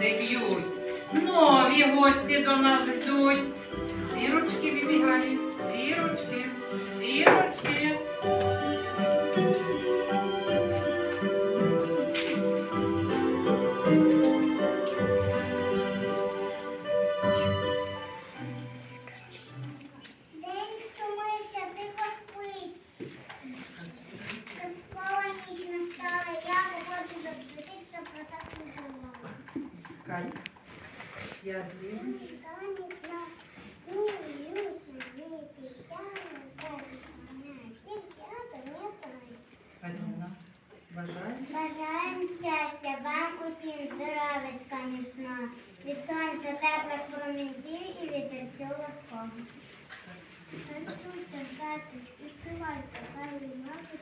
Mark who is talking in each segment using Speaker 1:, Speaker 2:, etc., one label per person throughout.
Speaker 1: б'ють. Нові гості до нас йдуть. Зірочки вибігають, зірочки, зірочки. Кать, я дві. Альона, бажаю.
Speaker 2: Бажаємо щастя, вам усім здоровечка міцна, від сонця теплих промінців і вітерцю легкого. Танцюйте, грайте, співайте, хай лунати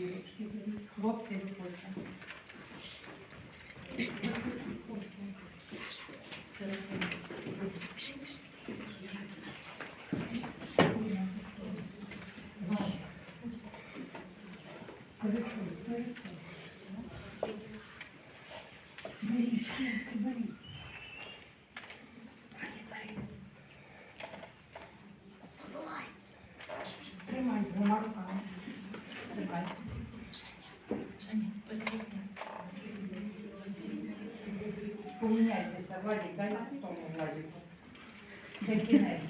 Speaker 1: Біжіть, зірочки, беріть. Хлопці виходять. Тримай двома руками. Тримай. Поміняйтеся, Владі, дай тому Владіку. Це кінець.